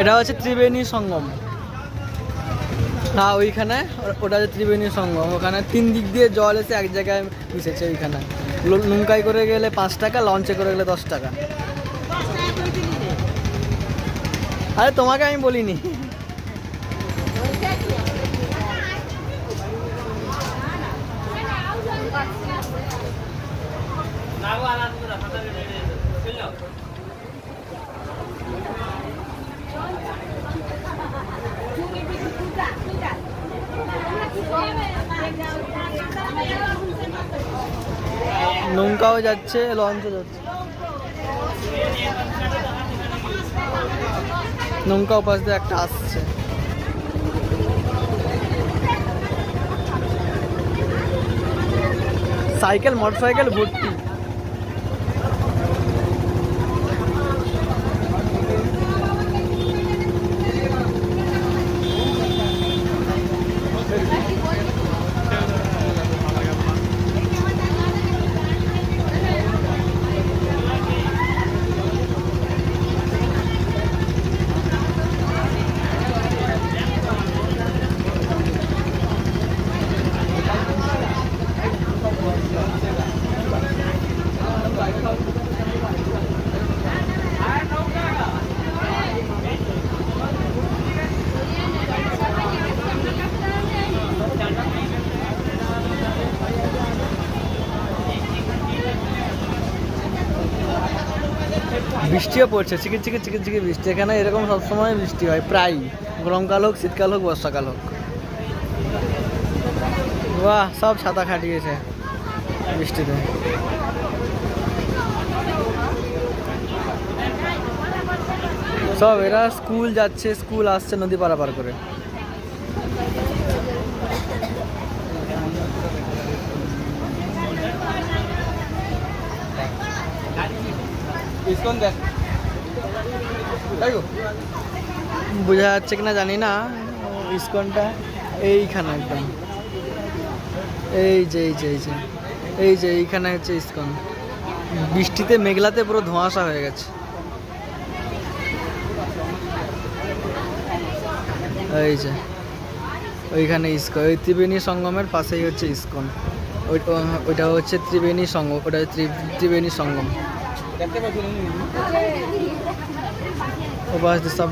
এটা হচ্ছে ত্রিবেণী সঙ্গম। হ্যাঁ ওইখানে ওটা হচ্ছে ত্রিবেণী সঙ্গম। ওখানে তিন দিক দিয়ে জল এসে এক জায়গায় মিশেছে ওইখানে। নৌকায় করে গেলে পাঁচ টাকা, লঞ্চে করে গেলে দশ টাকা। আরে, তোমাকে আমি বলিনি। নৌকাও যাচ্ছে লঞ্চও যাচ্ছে। নৌকা পাশ দিয়ে একটা আসছে। সাইকেল মোটর সাইকেল ভর্তি। বৃষ্টিও পড়ছে চিকিট চিকিট চিকিট চিকিট বৃষ্টি। এখানে এরকম সবসময় বৃষ্টি হয়, প্রায়। গরমকাল হোক, শীতকাল হোক, বর্ষাকাল হোক। বাহ, সব ছাতা খাটিয়েছে বৃষ্টিতে। সব, এরা স্কুল যাচ্ছে, স্কুল আসছে নদী পারাপার করে। বোঝা যাচ্ছে কিনা জানি না ইস্কনটা এইখানে একদম। এই যে এই যে এই যে এই যে, এইখানে হচ্ছে ইস্কন বৃষ্টিতে মেঘলাতে পুরো ধোঁয়াশা হয়ে গেছে। এই যে, ওইখানে ইস্কন ওই ত্রিবেণী সঙ্গমের পাশেই হচ্ছে ইস্কন ওই- ওইটা হচ্ছে ত্রিবেণী সঙ্গম ওটা ত্রিবেণী সঙ্গম। ও বাস দিয়ে সব